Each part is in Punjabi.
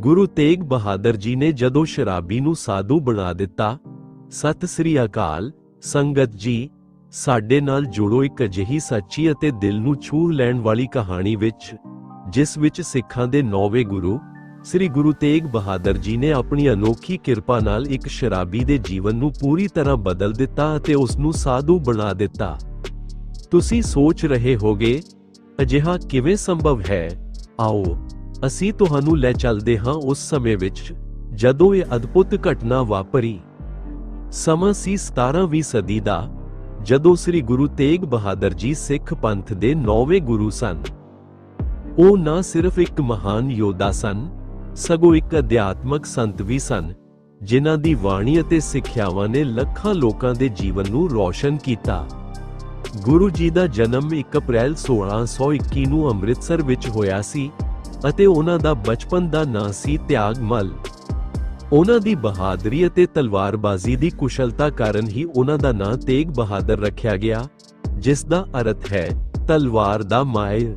ਗੁਰੂ ਤੇਗ ਬਹਾਦਰ ਜੀ ਨੇ ਜਦੋਂ ਸ਼ਰਾਬੀ ਨੂੰ ਸਾਧੂ ਬਣਾ ਦਿੱਤਾ, ਸਤਿ ਸ੍ਰੀ ਅਕਾਲ, ਸੰਗਤ ਜੀ, ਸਾਡੇ ਨਾਲ ਜੁੜੋ ਇੱਕ ਅਜਿਹੀ ਸੱਚੀ ਅਤੇ ਦਿਲ ਨੂੰ ਛੂਹ ਲੈਣ ਵਾਲੀ ਕਹਾਣੀ ਵਿੱਚ, ਜਿਸ ਵਿੱਚ ਸਿੱਖਾਂ ਦੇ ਨੌਵੇਂ ਗੁਰੂ, ਸ੍ਰੀ ਗੁਰੂ ਤੇਗ ਬਹਾਦਰ ਜੀ ਨੇ ਆਪਣੀ ਅਨੋਖੀ ਕਿਰਪਾ ਨਾਲ ਇੱਕ ਸ਼ਰਾਬੀ ਦੇ ਜੀਵਨ ਨੂੰ ਪੂਰੀ ਤਰ੍ਹਾਂ ਬਦਲ ਦਿੱਤਾ ਅਤੇ ਉਸ ਨੂੰ ਸਾਧੂ ਬਣਾ ਦਿੱਤਾ। ਤੁਸੀਂ ਸੋਚ ਰਹੇ ਹੋਗੇ, ਅਜਿਹਾ ਕਿਵੇਂ ਸੰਭਵ ਹੈ? ਆਓ ਅਸੀਂ ਤੁਹਾਨੂੰ ਲੈ ਚੱਲਦੇ ਹਾਂ ਉਸ ਸਮੇਂ ਵਿੱਚ, ਜਦੋਂ ਇਹ ਅਦਭੁਤ ਘਟਨਾ ਵਾਪਰੀ। ਸਮਾਂ ਸੀ 17ਵੀਂ ਸਦੀ ਦਾ, ਜਦੋਂ ਸ੍ਰੀ ਗੁਰੂ ਤੇਗ ਬਹਾਦਰ ਜੀ ਸਿੱਖ ਪੰਥ ਦੇ ਨੌਵੇਂ ਗੁਰੂ ਸਨ। ਉਹ ਨਾ ਸਿਰਫ ਇੱਕ ਮਹਾਨ ਯੋਧਾ ਸਨ, ਸਗੋਂ ਇੱਕ ਅਧਿਆਤਮਕ ਸੰਤ ਵੀ ਸਨ, ਜਿਨ੍ਹਾਂ ਦੀ ਬਾਣੀ ਅਤੇ ਸਿੱਖਿਆਵਾਂ ਨੇ ਲੱਖਾਂ ਲੋਕਾਂ ਦੇ ਜੀਵਨ ਨੂੰ ਰੌਸ਼ਨ ਕੀਤਾ। ਗੁਰੂ ਜੀ ਦਾ ਜਨਮ 1 ਅਪ੍ਰੈਲ 1621 ਨੂੰ ਅੰਮ੍ਰਿਤਸਰ ਵਿੱਚ ਹੋਇਆ ਸੀ ਅਤੇ ਉਹਨਾਂ ਦਾ ਬਚਪਨ ਦਾ ਨਾਂ ਸੀ ਤਿਆਗ ਮਲ। ਉਹਨਾਂ ਦੀ ਬਹਾਦਰੀ ਅਤੇ ਤਲਵਾਰਬਾਜ਼ੀ ਦੀ ਕੁਸ਼ਲਤਾ ਕਾਰਨ ਹੀ ਉਹਨਾਂ ਦਾ ਨਾਂ ਤੇਗ ਬਹਾਦਰ ਰੱਖਿਆ ਗਿਆ, ਜਿਸ ਦਾ ਅਰਥ ਹੈ ਤਲਵਾਰ ਦਾ ਮਾਇਰ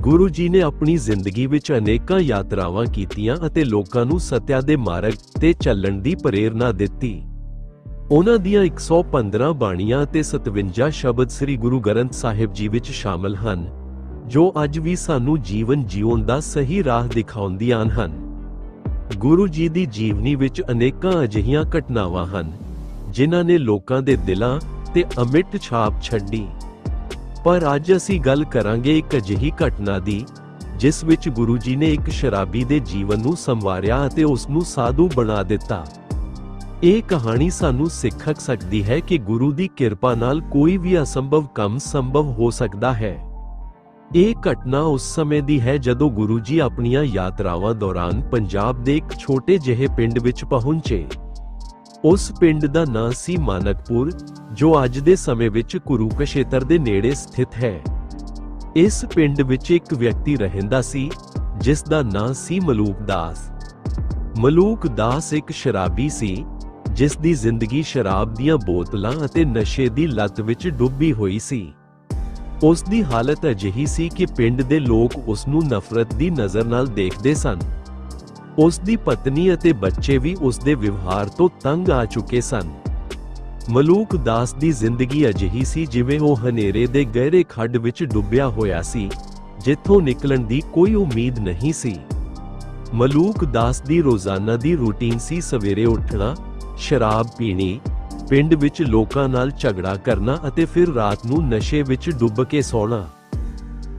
ਗੁਰੂ ਜੀ ਨੇ ਆਪਣੀ ਜ਼ਿੰਦਗੀ ਵਿੱਚ ਅਨੇਕਾਂ ਯਾਤਰਾਵਾਂ ਕੀਤੀਆਂ ਅਤੇ ਲੋਕਾਂ ਨੂੰ ਸਤਿਆ ਦੇ ਮਾਰਗ ਤੇ ਚੱਲਣ ਦੀ ਪ੍ਰੇਰਣਾ ਦਿੱਤੀ। ਉਹਨਾਂ ਦੀਆਂ 115 ਬਾਣੀਆਂ ਅਤੇ 57 ਸ਼ਬਦ ਸ੍ਰੀ ਗੁਰੂ ਗ੍ਰੰਥ ਸਾਹਿਬ ਜੀ ਵਿੱਚ ਸ਼ਾਮਲ ਹਨ। ਜੋ ਅੱਜ ਵੀ ਸਾਨੂੰ ਜੀਵਨ ਜਿਉਣ ਦਾ ਸਹੀ ਰਾਹ ਦਿਖਾਉਂਦੀਆਂ ਹਨ। ਗੁਰੂ ਜੀ ਦੀ ਜੀਵਨੀ ਵਿੱਚ ਅਨੇਕਾਂ ਅਜਿਹੀਆਂ ਘਟਨਾਵਾਂ ਹਨ, ਜਿਨ੍ਹਾਂ ਨੇ ਲੋਕਾਂ ਦੇ ਦਿਲਾਂ ਤੇ ਅਮਿੱਟ ਛਾਪ ਛੱਡੀ। ਪਰ ਅੱਜ ਅਸੀਂ ਗੱਲ ਕਰਾਂਗੇ ਇੱਕ ਅਜਿਹੀ ਘਟਨਾ ਦੀ, ਜਿਸ ਵਿੱਚ ਗੁਰੂ ਜੀ ਨੇ ਇੱਕ ਸ਼ਰਾਬੀ ਦੇ ਜੀਵਨ ਨੂੰ ਸੰਵਾਰਿਆ ਅਤੇ ਉਸ ਨੂੰ ਸਾਧੂ ਬਣਾ ਦਿੱਤਾ। ਇਹ ਕਹਾਣੀ ਸਾਨੂੰ ਸਿੱਖਕ ਸਕਦੀ ਹੈ ਕਿ ਗੁਰੂ ਦੀ ਕਿਰਪਾ ਨਾਲ ਕੋਈ ਵੀ ਅਸੰਭਵ ਕੰਮ ਸੰਭਵ ਹੋ ਸਕਦਾ ਹੈ। ਇਹ ਘਟਨਾ ਉਸ ਸਮੇਂ ਦੀ ਹੈ ਜਦੋਂ ਗੁਰੂ ਜੀ ਆਪਣੀਆਂ ਯਾਤਰਾਵਾਂ ਦੌਰਾਨ ਪੰਜਾਬ ਦੇ ਇੱਕ ਛੋਟੇ ਜਿਹੇ ਪਿੰਡ ਵਿੱਚ ਪਹੁੰਚੇ। ਉਸ ਪਿੰਡ ਦਾ ਨਾਂ ਸੀ ਮਾਨਕਪੁਰ, ਜੋ ਅੱਜ ਦੇ ਸਮੇਂ ਵਿੱਚ ਕੁਰੂਕਸ਼ੇਤਰ ਦੇ ਨੇੜੇ ਸਥਿਤ ਹੈ। ਇਸ ਪਿੰਡ ਵਿੱਚ ਇੱਕ ਵਿਅਕਤੀ ਰਹਿੰਦਾ ਸੀ, ਜਿਸ ਦਾ ਨਾਂ ਸੀ ਮਲੂਕ ਦਾਸ। ਮਲੂਕ ਦਾਸ ਇੱਕ ਸ਼ਰਾਬੀ ਸੀ, ਜਿਸ ਦੀ ਜ਼ਿੰਦਗੀ ਸ਼ਰਾਬ ਦੀਆਂ ਬੋਤਲਾਂ ਅਤੇ ਨਸ਼ੇ ਦੀ ਲਤ ਵਿੱਚ ਡੁੱਬੀ ਹੋਈ ਸੀ। ਉਸ ਦੀ ਹਾਲਤ ਅਜਿਹੀ ਸੀ ਕਿ ਪਿੰਡ ਦੇ ਲੋਕ ਉਸ ਨੂੰ ਨਫ਼ਰਤ ਦੀ ਨਜ਼ਰ ਨਾਲ ਦੇਖਦੇ ਸਨ। ਉਸ ਦੀ ਪਤਨੀ ਅਤੇ ਬੱਚੇ ਵੀ ਉਸ ਦੇ ਵਿਵਹਾਰ ਤੋਂ ਤੰਗ ਆ ਚੁੱਕੇ ਸਨ। ਮਲੂਕ ਦਾਸ ਦੀ ਜ਼ਿੰਦਗੀ ਅਜਿਹੀ ਸੀ ਜਿਵੇਂ ਉਹ ਹਨੇਰੇ ਦੇ ਗਹਿਰੇ ਖੱਡ ਵਿੱਚ ਡੁੱਬਿਆ ਹੋਇਆ ਸੀ, ਜਿੱਥੋਂ ਨਿਕਲਣ ਦੀ ਕੋਈ ਉਮੀਦ ਨਹੀਂ ਸੀ। ਮਲੂਕ ਦਾਸ ਦੀ ਰੋਜ਼ਾਨਾ ਦੀ ਰੂਟੀਨ ਸੀ ਸਵੇਰੇ ਉੱਠਣਾ, ਸ਼ਰਾਬ ਪੀਣੀ ਪਿੰਡ ਵਿੱਚ ਲੋਕਾਂ ਨਾਲ ਝਗੜਾ ਕਰਨਾ ਅਤੇ ਫਿਰ ਰਾਤ ਨੂੰ ਨਸ਼ੇ ਵਿੱਚ ਡੁੱਬ ਕੇ ਸੌਣਾ।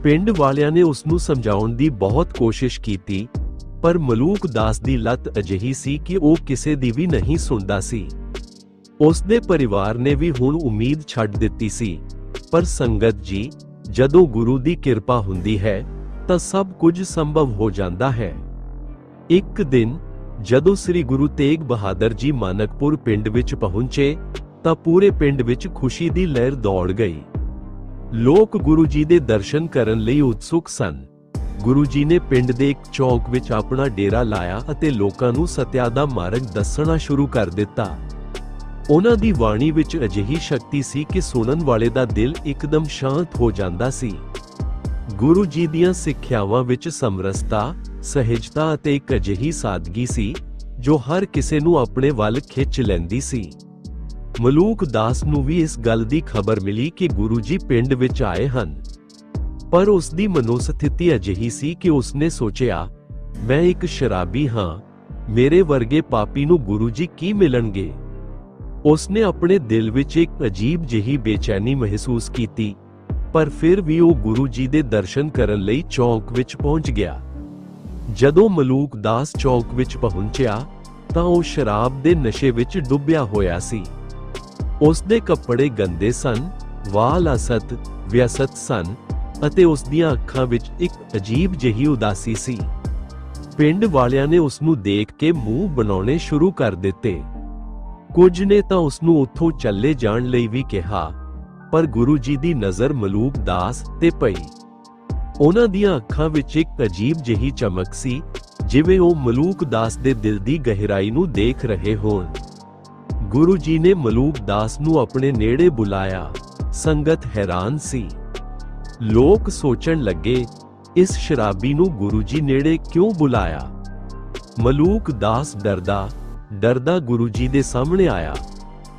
ਪਿੰਡ ਵਾਲਿਆਂ ਨੇ ਉਸ ਨੂੰ ਸਮਝਾਉਣ ਦੀ ਬਹੁਤ ਕੋਸ਼ਿਸ਼ ਕੀਤੀ, ਪਰ ਮਲੂਕ ਦਾਸ ਦੀ ਲਤ ਅਜਿਹੀ ਸੀ ਕਿ ਉਹ ਕਿਸੇ ਦੀ ਵੀ ਨਹੀਂ ਸੁਣਦਾ ਸੀ। ਉਸ ਦੇ ਪਰਿਵਾਰ ਨੇ ਵੀ ਹੁਣ ਉਮੀਦ ਛੱਡ ਦਿੱਤੀ ਸੀ, ਪਰ ਸੰਗਤ ਜੀ, ਜਦੋਂ ਗੁਰੂ ਦੀ ਕਿਰਪਾ ਹੁੰਦੀ ਹੈ, ਤਾਂ ਸਭ ਕੁਝ ਸੰਭਵ ਹੋ ਜਾਂਦਾ ਹੈ। ਇੱਕ ਦਿਨ ਜਦੋਂ ਸ੍ਰੀ ਗੁਰੂ ਤੇਗ ਬਹਾਦਰ ਜੀ ਮਾਨਕਪੁਰ ਪਿੰਡ ਵਿੱਚ ਪਹੁੰਚੇ, ਤਾਂ ਪੂਰੇ ਪਿੰਡ ਵਿੱਚ ਖੁਸ਼ੀ ਦੀ ਲਹਿਰ ਦੌੜ ਗਈ। ਲੋਕ ਗੁਰੂ ਜੀ ਦੇ ਦਰਸ਼ਨ ਕਰਨ ਲਈ ਉਤਸੁਕ ਸਨ। ਗੁਰੂ ਜੀ ਨੇ ਪਿੰਡ ਦੇ ਇੱਕ ਚੌਕ ਵਿੱਚ ਆਪਣਾ ਡੇਰਾ ਲਾਇਆ ਅਤੇ ਲੋਕਾਂ ਨੂੰ ਸਤਿਆ ਦਾ ਮਾਰਗ ਦੱਸਣਾ ਸ਼ੁਰੂ ਕਰ ਦਿੱਤਾ। ਉਹਨਾਂ ਦੀ ਬਾਣੀ ਵਿੱਚ ਅਜਿਹੀ ਸ਼ਕਤੀ ਸੀ ਕਿ ਸੁਣਨ ਵਾਲੇ ਦਾ ਦਿਲ ਇੱਕਦਮ ਸ਼ਾਂਤ ਹੋ ਜਾਂਦਾ ਸੀ। ਗੁਰੂ ਜੀ ਦੀਆਂ ਸਿੱਖਿਆਵਾਂ ਵਿੱਚ ਸਮਰਸਤਾ ਸਹਿਜਤਾ ਅਤੇ ਇੱਕ ਅਜਿਹੀ ਸਾਦਗੀ ਸੀ, ਜੋ ਹਰ ਕਿਸੇ ਨੂੰ ਆਪਣੇ ਵੱਲ ਖਿੱਚ ਲੈਂਦੀ ਸੀ। ਮਲੂਕ ਦਾਸ ਨੂੰ ਵੀ ਇਸ ਗੱਲ ਦੀ ਖਬਰ ਮਿਲੀ ਕਿ ਗੁਰੂ ਜੀ ਪਿੰਡ ਵਿੱਚ ਆਏ ਹਨ। ਪਰ ਉਸ ਦੀ ਮਨੋਸਥਿਤੀ ਅਜਿਹੀ ਸੀ ਕਿ ਉਸਨੇ ਸੋਚਿਆ, ਮੈਂ ਇੱਕ ਸ਼ਰਾਬੀ ਹਾਂ, ਮੇਰੇ ਵਰਗੇ ਪਾਪੀ ਨੂੰ ਗੁਰੂ ਜੀ ਕੀ ਮਿਲਣਗੇ? ਉਸਨੇ ਆਪਣੇ ਦਿਲ ਵਿੱਚ ਇੱਕ ਅਜੀਬ ਜਿਹੀ ਬੇਚੈਨੀ ਮਹਿਸੂਸ ਕੀਤੀ, ਪਰ ਫਿਰ ਵੀ ਉਹ ਗੁਰੂ ਜੀ ਦੇ ਦਰਸ਼ਨ ਕਰਨ ਲਈ ਚੌਂਕ ਵਿੱਚ ਪਹੁੰਚ ਗਿਆ। ਜਦੋਂ ਮਲੂਕ ਦਾਸ ਚੌਕ ਵਿੱਚ ਪਹੁੰਚਿਆ, ਤਾਂ ਉਹ ਸ਼ਰਾਬ ਦੇ ਨਸ਼ੇ ਵਿੱਚ ਡੁੱਬਿਆ ਹੋਇਆ ਸੀ। ਉਸ ਦੇ ਕੱਪੜੇ ਗੰਦੇ ਸਨ, ਵਾਲ ਅਸਤ, ਵਿਅਸਤ ਸਨ ਅਤੇ ਉਸ ਦੀਆਂ ਅੱਖਾਂ ਵਿੱਚ ਇੱਕ ਅਜੀਬ ਜਿਹੀ ਉਦਾਸੀ ਸੀ। ਪਿੰਡ ਵਾਲਿਆਂ ਨੇ ਉਸ ਨੂੰ ਦੇਖ ਕੇ ਮੂੰਹ ਬਣਾਉਣੇ ਸ਼ੁਰੂ ਕਰ ਦਿੱਤੇ। ਕੁਝ ਨੇ ਤਾਂ ਉਸ ਨੂੰ ਉੱਥੋਂ ਚੱਲੇ ਜਾਣ ਲਈ ਵੀ ਕਿਹਾ, ਪਰ ਗੁਰੂ ਜੀ ਦੀ ਨਜ਼ਰ ਮਲੂਕ ਦਾਸ ਤੇ ਪਈ। ਉਹਨਾਂ ਦੀਆਂ ਅੱਖਾਂ ਵਿੱਚ ਇੱਕ ਅਜੀਬ ਜਿਹੀ ਚਮਕ ਸੀ, ਜਿਵੇਂ ਉਹ ਮਲੂਕ ਦਾਸ ਦੇ ਦਿਲ ਦੀ ਗਹਿਰਾਈ ਨੂੰ ਦੇਖ ਰਹੇ ਹੋਣ। ਗੁਰੂ ਜੀ ਨੇ ਮਲੂਕ ਦਾਸ ਨੂੰ ਆਪਣੇ ਨੇੜੇ ਬੁਲਾਇਆ। ਸੰਗਤ ਹੈਰਾਨ ਸੀ। ਲੋਕ ਸੋਚਣ ਲੱਗੇ, ਇਸ ਸ਼ਰਾਬੀ ਨੂੰ ਗੁਰੂ ਜੀ ਨੇੜੇ ਕਿਉਂ ਬੁਲਾਇਆ? ਮਲੂਕ ਦਾਸ ਡਰਦਾ ਡਰਦਾ ਗੁਰੂ ਜੀ ਦੇ ਸਾਹਮਣੇ ਆਇਆ।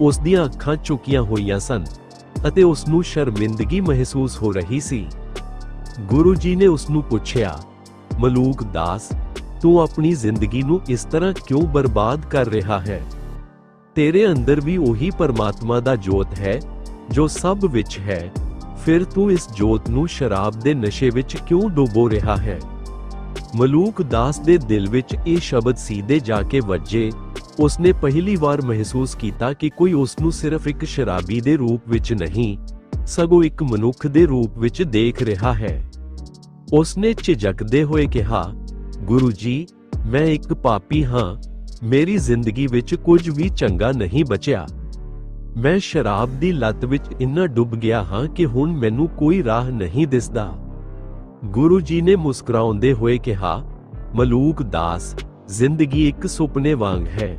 ਉਸ ਦੀਆਂ ਅੱਖਾਂ ਝੁਕੀਆਂ ਹੋਈਆਂ ਸਨ ਅਤੇ ਉਸ ਨੂੰ ਸ਼ਰਮਿੰਦਗੀ ਮਹਿਸੂਸ ਹੋ ਰਹੀ ਸੀ। ਗੁਰੂ ਜੀ ਨੇ ਉਸ ਨੂੰ ਪੁੱਛਿਆ, ਮਲੂਕ ਦਾਸ, ਤੂੰ ਆਪਣੀ ਜ਼ਿੰਦਗੀ ਨੂੰ ਇਸ ਤਰ੍ਹਾਂ ਕਿਉਂ ਬਰਬਾਦ ਕਰ ਰਿਹਾ ਹੈ? ਤੇਰੇ ਅੰਦਰ ਵੀ ਉਹੀ ਪਰਮਾਤਮਾ ਦਾ ਜੋਤ ਹੈ, ਜੋ ਸਭ ਵਿੱਚ ਹੈ। ਫਿਰ ਤੂੰ ਇਸ ਜੋਤ ਨੂੰ ਸ਼ਰਾਬ ਦੇ ਨਸ਼ੇ ਵਿੱਚ ਕਿਉਂ ਡੁਬੋ ਰਿਹਾ ਹੈ? ਮਲੂਕ ਦਾਸ ਦੇ ਦਿਲ ਵਿੱਚ ਇਹ ਸ਼ਬਦ ਸੀਧੇ ਜਾ ਕੇ ਵੱਜੇ। ਉਸਨੇ ਪਹਿਲੀ ਵਾਰ ਮਹਿਸੂਸ ਕੀਤਾ ਕਿ ਕੋਈ ਉਸ ਨੂੰ ਸਿਰਫ ਇੱਕ ਸ਼ਰਾਬੀ ਦੇ ਰੂਪ ਵਿੱਚ ਨਹੀਂ, ਸਗੋਂ ਇੱਕ ਮਨੁੱਖ ਦੇ ਰੂਪ ਵਿੱਚ ਦੇਖ ਰਿਹਾ ਹੈ। ਉਸਨੇ ਝਿਜਕਦੇ ਹੋਏ ਕਿਹਾ, ਗੁਰੂ ਜੀ, ਮੈਂ ਇੱਕ ਪਾਪੀ ਹਾਂ। ਮੇਰੀ ਜ਼ਿੰਦਗੀ ਵਿੱਚ ਕੁਝ ਵੀ ਚੰਗਾ ਨਹੀਂ ਬਚਿਆ। ਮੈਂ ਸ਼ਰਾਬ ਦੀ ਲਤ ਵਿੱਚ ਇੰਨਾ ਡੁੱਬ ਗਿਆ ਹਾਂ ਕਿ ਹੁਣ ਮੈਨੂੰ ਕੋਈ ਰਾਹ ਨਹੀਂ ਦਿਸਦਾ। ਗੁਰੂ ਜੀ ਨੇ ਮੁਸਕਰਾਉਂਦੇ ਹੋਏ ਕਿਹਾ, ਮਲੂਕ ਦਾਸ, ਜ਼ਿੰਦਗੀ ਇੱਕ ਸੁਪਨੇ ਵਾਂਗ ਹੈ।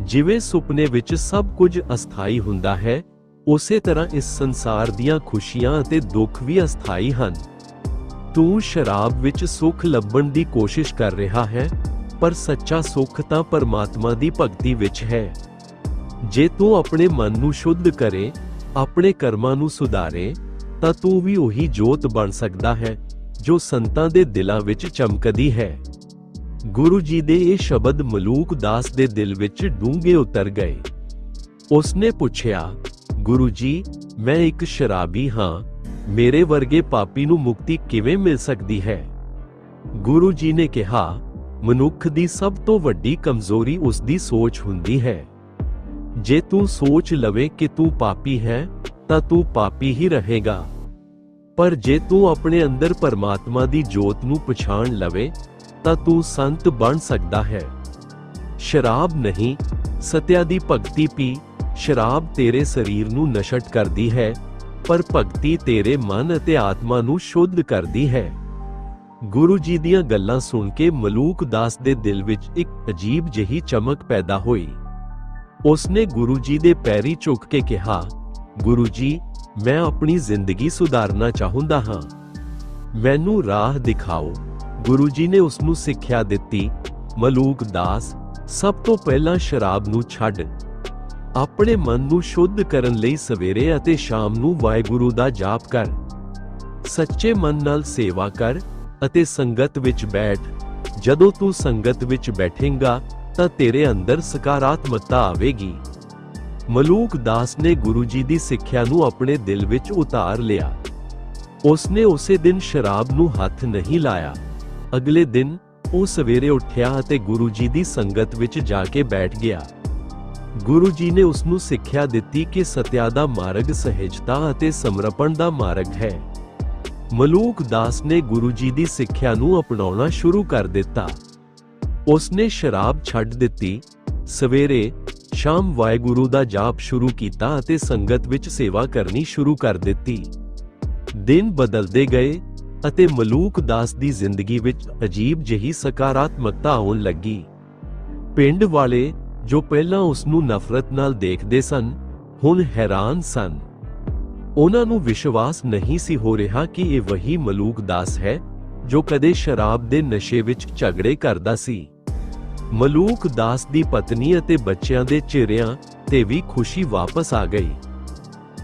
ਜਿਵੇਂ ਸੁਪਨੇ ਵਿੱਚ ਸਭ ਕੁਝ ਅਸਥਾਈ ਹੁੰਦਾ ਹੈ, ਉਸੇ ਤਰ੍ਹਾਂ ਇਸ ਸੰਸਾਰ ਦੀਆਂ ਖੁਸ਼ੀਆਂ ਅਤੇ ਦੁੱਖ ਵੀ ਅਸਥਾਈ ਹਨ। ਤੂੰ ਸ਼ਰਾਬ ਵਿੱਚ ਸੁੱਖ ਲੱਭਣ ਦੀ ਕੋਸ਼ਿਸ਼ ਕਰ ਰਿਹਾ ਹੈ, ਪਰ ਸੱਚਾ ਸੁੱਖ ਤਾਂ ਪਰਮਾਤਮਾ ਦੀ ਭਗਤੀ ਵਿੱਚ ਹੈ। ਜੇ ਤੂੰ ਆਪਣੇ ਮਨ ਨੂੰ ਸ਼ੁੱਧ ਕਰੇ, ਆਪਣੇ ਕਰਮਾਂ ਨੂੰ ਸੁਧਾਰੇ, ਤਾਂ ਤੂੰ ਵੀ ਉਹੀ ਜੋਤ ਬਣ ਸਕਦਾ ਹੈ, ਜੋ ਸੰਤਾਂ ਦੇ ਦਿਲਾਂ ਵਿੱਚ ਚਮਕਦੀ ਹੈ। ਗੁਰੂ ਜੀ ਦੇ ਇਹ ਸ਼ਬਦ ਮਲੂਕ ਦਾਸ ਦੇ ਦਿਲ ਵਿੱਚ ਡੂੰਘੇ ਉਤਰ ਗਏ। ਉਸਨੇ ਪੁੱਛਿਆ, ਗੁਰੂ ਜੀ, ਮੈਂ ਇੱਕ ਸ਼ਰਾਬੀ ਹਾਂ ਮੇਰੇ ਵਰਗੇ ਪਾਪੀ ਨੂੰ ਮੁਕਤੀ ਕਿਵੇਂ ਮਿਲ ਸਕਦੀ ਹੈ? ਗੁਰੂ ਜੀ ਨੇ ਕਿਹਾ, ਮਨੁੱਖ ਦੀ ਸਭ ਤੋਂ ਵੱਡੀ ਕਮਜ਼ੋਰੀ ਉਸ ਦੀ ਸੋਚ ਹੁੰਦੀ ਹੈ। ਜੇ ਤੂੰ ਸੋਚ ਲਵੇ ਕਿ ਤੂੰ ਪਾਪੀ ਹੈ, ਤਾਂ ਤੂੰ ਪਾਪੀ ਹੀ ਰਹੇਗਾ। ਪਰ ਜੇ ਤੂੰ ਆਪਣੇ ਅੰਦਰ ਪਰਮਾਤਮਾ ਦੀ ਜੋਤ ਨੂੰ ਪਛਾਣ ਲਵੇ, ਤਾਂ ਤੂੰ ਸੰਤ ਬਣ ਸਕਦਾ ਹੈ। ਸ਼ਰਾਬ ਨਹੀਂ, ਸਤਿਆ ਦੀ ਭਗਤੀ ਪੀ, ਸ਼ਰਾਬ ਤੇਰੇ ਸਰੀਰ ਨੂੰ ਨਸ਼ਟ ਕਰਦੀ ਹੈ ਪਰ ਭਗਤੀ ਤੇਰੇ ਮਨ ਅਤੇ ਆਤਮਾ ਨੂੰ ਸ਼ੁੱਧ ਕਰਦੀ ਹੈ। ਗੁਰੂ ਜੀ ਦੀਆਂ ਗੱਲਾਂ ਸੁਣ ਕੇ ਮਲੂਕ ਦਾਸ ਦੇ ਦਿਲ ਵਿੱਚ ਇੱਕ ਅਜੀਬ ਜਿਹੀ ਚਮਕ ਪੈਦਾ ਹੋਈ। ਉਸਨੇ ਗੁਰੂ ਜੀ ਦੇ ਪੈਰੀ ਝੁਕ ਕੇ ਕਿਹਾ, ਗੁਰੂ ਜੀ, ਮੈਂ ਆਪਣੀ ਜ਼ਿੰਦਗੀ ਸੁਧਾਰਨਾ ਚਾਹੁੰਦਾ ਹਾਂ। ਮੈਨੂੰ ਰਾਹ ਦਿਖਾਓ। ਗੁਰੂ ਜੀ ਨੇ ਉਸ ਨੂੰ ਸਿੱਖਿਆ ਦਿੱਤੀ, ਮਲੂਕ ਦਾਸ, ਸਭ ਤੋਂ ਪਹਿਲਾਂ ਸ਼ਰਾਬ ਨੂੰ ਛੱਡ। ਆਪਣੇ ਮਨ ਨੂੰ ਸ਼ੁੱਧ ਕਰਨ ਲਈ ਸਵੇਰੇ ਅਤੇ ਸ਼ਾਮ ਨੂੰ ਵਾਹਿਗੁਰੂ ਦਾ ਜਾਪ ਕਰ। ਸੱਚੇ ਮਨ ਨਾਲ ਸੇਵਾ ਕਰ ਅਤੇ ਸੰਗਤ ਵਿੱਚ ਬੈਠ। ਜਦੋਂ ਤੂੰ ਸੰਗਤ ਵਿੱਚ ਬੈਠੇਂਗਾ, ਤਾਂ ਤੇਰੇ ਅੰਦਰ ਸਕਾਰਾਤਮਕਤਾ ਆਵੇਗੀ। ਮਲੂਕ ਦਾਸ ਨੇ ਗੁਰੂ ਜੀ ਦੀ ਸਿੱਖਿਆ ਨੂੰ ਆਪਣੇ ਦਿਲ ਵਿੱਚ ਉਤਾਰ ਲਿਆ। ਉਸਨੇ ਉਸੇ ਦਿਨ ਸ਼ਰਾਬ ਨੂੰ ਹੱਥ ਨਹੀਂ ਲਾਇਆ। ਅਗਲੇ ਦਿਨ ਉਹ ਸਵੇਰੇ ਉੱਠਿਆ ਅਤੇ ਗੁਰੂ ਜੀ ਦੀ ਸੰਗਤ ਵਿੱਚ ਜਾ ਕੇ ਬੈਠ ਗਿਆ। ਗੁਰੂ ਜੀ ਨੇ ਉਸ ਨੂੰ ਸਿੱਖਿਆ ਦਿੱਤੀ ਕਿ ਸਤਿਆ ਦਾ ਮਾਰਗ ਸਹਿਜਤਾ ਅਤੇ ਸਮਰਪਣ ਦਾ ਮਾਰਗ ਹੈ। ਮਲੂਕ ਦਾਸ ਨੇ ਗੁਰੂ ਜੀ ਦੀ ਸਿੱਖਿਆ ਨੂੰ ਅਪਣਾਉਣਾ ਸ਼ੁਰੂ ਕਰ ਦਿੱਤਾ। ਉਸਨੇ ਸ਼ਰਾਬ ਛੱਡ ਦਿੱਤੀ। ਸਵੇਰੇ ਸ਼ਾਮ ਵਾਹਿਗੁਰੂ ਦਾ ਜਾਪ ਸ਼ੁਰੂ ਕੀਤਾ ਅਤੇ ਸੰਗਤ ਵਿੱਚ ਸੇਵਾ ਕਰਨੀ ਸ਼ੁਰੂ ਕਰ ਦਿੱਤੀ। ਦਿਨ ਬਦਲਦੇ ਗਏ ਅਤੇ ਮਲੂਕ ਦਾਸ ਦੀ ਜ਼ਿੰਦਗੀ ਵਿੱਚ ਅਜੀਬ ਜਿਹੀ ਸਕਾਰਾਤਮਕਤਾ ਆਉਣ ਲੱਗੀ। ਪਿੰਡ ਵਾਲੇ ਜੋ ਪਹਿਲਾਂ ਉਸ ਨੂੰ ਨਫ਼ਰਤ ਨਾਲ ਦੇਖਦੇ ਸਨ, ਹੁਣ ਹੈਰਾਨ ਸਨ। ਉਹਨਾਂ ਨੂੰ ਵਿਸ਼ਵਾਸ ਨਹੀਂ ਸੀ ਹੋ ਰਿਹਾ ਕਿ ਇਹ ਵਹੀ ਮਲੂਕ ਦਾਸ ਹੈ, ਜੋ ਕਦੇ ਸ਼ਰਾਬ ਦੇ ਨਸ਼ੇ ਵਿੱਚ ਝਗੜੇ ਕਰਦਾ ਸੀ। ਮਲੂਕ ਦਾਸ ਦੀ ਪਤਨੀ ਅਤੇ ਬੱਚਿਆਂ ਦੇ ਚਿਹਰਿਆਂ ਤੇ ਵੀ ਖੁਸ਼ੀ ਵਾਪਸ ਆ ਗਈ।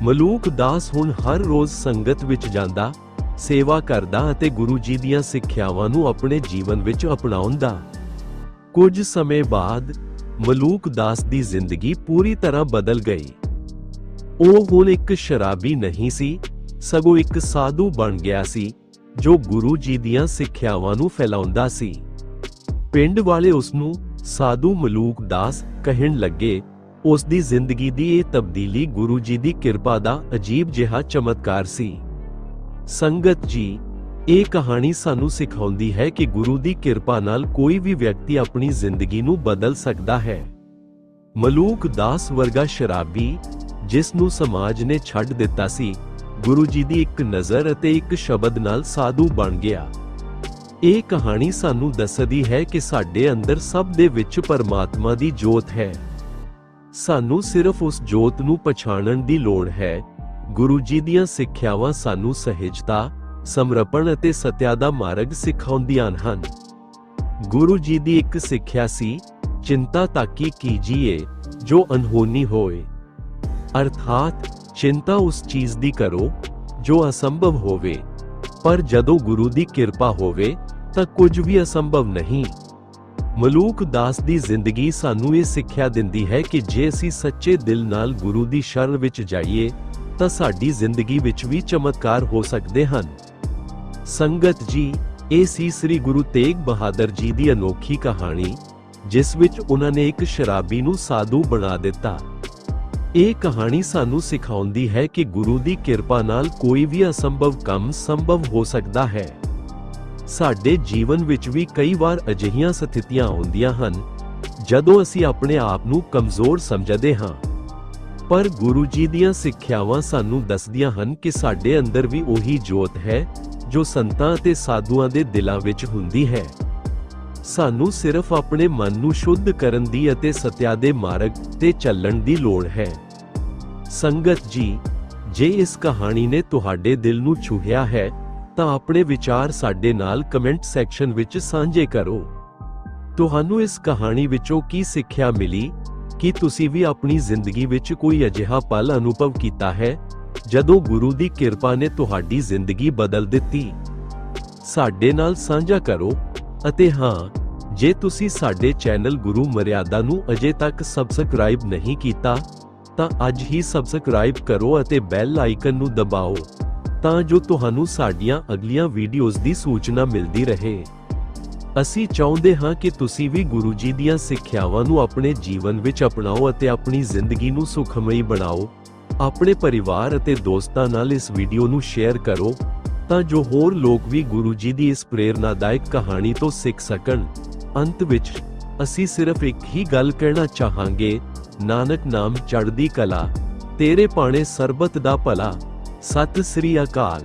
ਮਲੂਕ ਦਾਸ ਹੁਣ ਹਰ ਰੋਜ਼ ਸੰਗਤ ਵਿੱਚ ਜਾਂਦਾ, ਸੇਵਾ ਕਰਦਾ ਅਤੇ ਗੁਰੂ ਜੀ ਦੀਆਂ ਸਿੱਖਿਆਵਾਂ ਨੂੰ ਆਪਣੇ ਜੀਵਨ ਵਿੱਚ ਅਪਣਾਉਂਦਾ। ਕੁਝ ਸਮੇਂ ਬਾਅਦ ਮਲੂਕ ਦਾਸ ਦੀ ਜ਼ਿੰਦਗੀ ਪੂਰੀ ਤਰ੍ਹਾਂ ਬਦਲ ਗਈ। ਉਹ ਹੁਣ ਇੱਕ ਸ਼ਰਾਬੀ ਨਹੀਂ ਸੀ, ਸਗੋਂ ਇੱਕ ਸਾਧੂ ਬਣ ਗਿਆ ਸੀ, ਜੋ ਗੁਰੂ ਜੀ ਦੀਆਂ ਸਿੱਖਿਆਵਾਂ ਨੂੰ ਫੈਲਾਉਂਦਾ ਸੀ। ਪਿੰਡ ਵਾਲੇ ਉਸ ਨੂੰ ਸਾਧੂ ਮਲੂਕ ਦਾਸ ਕਹਿਣ ਲੱਗੇ, ਉਸ ਦੀ ਜ਼ਿੰਦਗੀ ਦੀ ਇਹ ਤਬਦੀਲੀ ਗੁਰੂ ਜੀ ਦੀ ਕਿਰਪਾ ਦਾ ਅਜੀਬ ਜਿਹਾ ਚਮਤਕਾਰ ਸੀ। ਸੰਗਤ ਜੀ ਇਹ ਕਹਾਣੀ ਸਾਨੂੰ ਸਿਖਾਉਂਦੀ ਹੈ ਕਿ ਗੁਰੂ ਦੀ ਕਿਰਪਾ ਨਾਲ ਕੋਈ ਵੀ ਵਿਅਕਤੀ ਆਪਣੀ ਜ਼ਿੰਦਗੀ ਨੂੰ ਬਦਲ ਸਕਦਾ ਹੈ। ਮਲੂਕ ਦਾਸ ਵਰਗਾ ਸ਼ਰਾਬੀ, ਜਿਸ ਨੂੰ ਸਮਾਜ ਨੇ ਛੱਡ ਦਿੱਤਾ ਸੀ, ਗੁਰੂ ਜੀ ਦੀ ਇੱਕ ਨਜ਼ਰ ਅਤੇ ਇੱਕ ਸ਼ਬਦ ਨਾਲ ਸਾਧੂ ਬਣ ਗਿਆ। ਇਹ ਕਹਾਣੀ ਸਾਨੂੰ ਦੱਸਦੀ ਹੈ ਕਿ ਸਾਡੇ ਅੰਦਰ ਸਭ ਦੇ ਵਿੱਚ ਪਰਮਾਤਮਾ ਦੀ ਜੋਤ ਹੈ। ਸਾਨੂੰ ਸਿਰਫ ਉਸ ਜੋਤ ਨੂੰ ਪਛਾਣਨ ਦੀ ਲੋੜ ਹੈ। ਗੁਰੂ ਜੀ ਦੀਆਂ ਸਿੱਖਿਆਵਾਂ ਸਾਨੂੰ ਸਹਿਜਤਾ ਸਮਰਪਣ ਅਤੇ ਸਤਿਆ ਦਾ ਮਾਰਗ ਸਿਖਾਉਂਦੀਆਂ ਹਨ। ਗੁਰੂ ਜੀ ਦੀ ਇੱਕ ਸਿੱਖਿਆ ਸੀ, ਚਿੰਤਾ ਤਾਕੀ ਕੀਜੀਏ, ਜੋ ਅਨਹੋਨੀ ਹੋਏ। ਅਰਥਾਤ, ਚਿੰਤਾ ਉਸ ਚੀਜ਼ ਦੀ ਕਰੋ, ਜੋ ਅਸੰਭਵ ਹੋਵੇ। ਪਰ ਜਦੋਂ ਗੁਰੂ ਦੀ ਕਿਰਪਾ ਹੋਵੇ, ਤਾਂ ਕੁਝ ਵੀ ਅਸੰਭਵ ਨਹੀਂ। ਮਲੂਕ ਦਾਸ ਦੀ ਜ਼ਿੰਦਗੀ ਸਾਨੂੰ ਇਹ ਸਿੱਖਿਆ ਦਿੰਦੀ ਹੈ ਕਿ ਜੇ ਅਸੀਂ ਸੱਚੇ ਦਿਲ ਨਾਲ ਗੁਰੂ ਦੀ ਸ਼ਰਨ ਵਿੱਚ ਜਾਈਏ, ਤਾਂ ਸਾਡੀ ਜ਼ਿੰਦਗੀ ਵਿੱਚ ਵੀ ਚਮਤਕਾਰ ਹੋ ਸਕਦੇ ਹਨ। ਸੰਗਤ ਜੀ, ਇਹ ਸੀ ਸ੍ਰੀ ਗੁਰੂ ਤੇਗ ਬਹਾਦਰ ਜੀ ਦੀ ਅਨੋਖੀ ਕਹਾਣੀ, ਜਿਸ ਵਿੱਚ ਉਹਨਾਂ ਨੇ ਇੱਕ ਸ਼ਰਾਬੀ ਨੂੰ ਸਾਧੂ ਬਣਾ ਦਿੱਤਾ। ਇਹ ਕਹਾਣੀ ਸਾਨੂੰ ਸਿਖਾਉਂਦੀ ਹੈ ਕਿ ਗੁਰੂ ਦੀ ਕਿਰਪਾ ਨਾਲ ਕੋਈ ਵੀ ਅਸੰਭਵ ਕੰਮ ਸੰਭਵ ਹੋ ਸਕਦਾ ਹੈ। ਸਾਡੇ ਜੀਵਨ ਵਿੱਚ ਵੀ ਕਈ ਵਾਰ ਅਜਿਹੀਆਂ ਸਥਿਤੀਆਂ ਆਉਂਦੀਆਂ ਹਨ, ਜਦੋਂ ਅਸੀਂ ਆਪਣੇ ਆਪ ਨੂੰ ਕਮਜ਼ੋਰ ਸਮਝਦੇ ਹਾਂ। ਪਰ ਗੁਰੂ ਜੀ ਦੀਆਂ ਸਿੱਖਿਆਵਾਂ ਸਾਨੂੰ ਦੱਸਦੀਆਂ ਹਨ ਕਿ ਸਾਡੇ ਅੰਦਰ ਵੀ ਉਹੀ ਜੋਤ ਹੈ ਜੋ ਸੰਤਾਂ ਅਤੇ ਸਾਧੂਆਂ ਦੇ ਦਿਲਾਂ ਵਿੱਚ ਹੁੰਦੀ ਹੈ। ਸਾਨੂੰ ਸਿਰਫ ਆਪਣੇ ਮਨ ਨੂੰ ਸ਼ੁੱਧ ਕਰਨ ਦੀ ਅਤੇ ਸਤਿਆ ਦੇ ਮਾਰਗ ਤੇ ਚੱਲਣ ਦੀ ਲੋੜ ਹੈ। ਸੰਗਤ ਜੀ, ਜੇ ਇਸ ਕਹਾਣੀ ਨੇ ਤੁਹਾਡੇ ਦਿਲ ਨੂੰ ਛੂਹਿਆ ਹੈ, ਤਾਂ ਆਪਣੇ ਵਿਚਾਰ ਸਾਡੇ ਨਾਲ ਕਮੈਂਟ ਸੈਕਸ਼ਨ ਵਿੱਚ ਸਾਂਝੇ ਕਰੋ। ਤੁਹਾਨੂੰ ਇਸ ਕਹਾਣੀ ਵਿੱਚੋਂ ਕੀ ਸਿੱਖਿਆ ਮਿਲੀ? ਕੀ ਤੁਸੀਂ ਵੀ ਆਪਣੀ ਜ਼ਿੰਦਗੀ ਵਿੱਚ ਕੋਈ ਅਜਿਹਾ ਪਲ ਅਨੁਭਵ ਕੀਤਾ ਹੈ? ਜਦੋਂ ਗੁਰੂ ਦੀ ਕਿਰਪਾ ਨੇ ਤੁਹਾਡੀ ਜ਼ਿੰਦਗੀ ਬਦਲ ਦਿੱਤੀ। ਸਾਡੇ ਨਾਲ ਸਾਂਝਾ ਕਰੋ ਅਤੇ ਹਾਂ, ਜੇ ਤੁਸੀਂ ਸਾਡੇ ਚੈਨਲ ਗੁਰੂ ਮਰਿਆਦਾ ਨੂੰ ਅਜੇ ਤੱਕ ਸਬਸਕ੍ਰਾਈਬ ਨਹੀਂ ਕੀਤਾ, ਤਾਂ ਅੱਜ ਹੀ ਸਬਸਕ੍ਰਾਈਬ ਕਰੋ ਅਤੇ ਬੈਲ ਆਈਕਨ ਨੂੰ ਦਬਾਓ, ਤਾਂ ਜੋ ਤੁਹਾਨੂੰ ਸਾਡੀਆਂ ਅਗਲੀਆਂ ਵੀਡੀਓਜ਼ ਦੀ ਸੂਚਨਾ ਮਿਲਦੀ ਰਹੇ। ਅਸੀਂ ਚਾਹੁੰਦੇ ਹਾਂ ਕਿ ਤੁਸੀਂ ਵੀ ਗੁਰੂ ਜੀ ਦੀਆਂ ਸਿੱਖਿਆਵਾਂ ਨੂੰ ਆਪਣੇ ਜੀਵਨ ਵਿੱਚ ਅਪਣਾਓ ਅਤੇ ਆਪਣੀ ਜ਼ਿੰਦਗੀ ਨੂੰ ਸੁਖਮਈ ਬਣਾਓ। ਆਪਣੇ ਪਰਿਵਾਰ ਅਤੇ ਦੋਸਤਾਂ ਨਾਲ ਇਸ ਵੀਡੀਓ ਨੂੰ ਸ਼ੇਅਰ ਕਰੋ, ਤਾਂ ਜੋ ਹੋਰ ਲੋਕ ਵੀ ਗੁਰੂ ਜੀ ਦੀ ਇਸ ਪ੍ਰੇਰਨਾਦਾਇਕ ਕਹਾਣੀ ਤੋਂ ਸਿੱਖ ਸਕਣ। ਅੰਤ ਵਿੱਚ, ਅਸੀਂ ਸਿਰਫ ਇੱਕ ਹੀ ਗੱਲ ਕਹਿਣਾ ਚਾਹਾਂਗੇ, ਨਾਨਕ ਨਾਮ ਚੜ੍ਹਦੀ ਕਲਾ, ਤੇਰੇ ਪਾਣੇ ਸਰਬਤ ਦਾ ਭਲਾ, ਸਤਿ ਸ੍ਰੀ ਅਕਾਲ।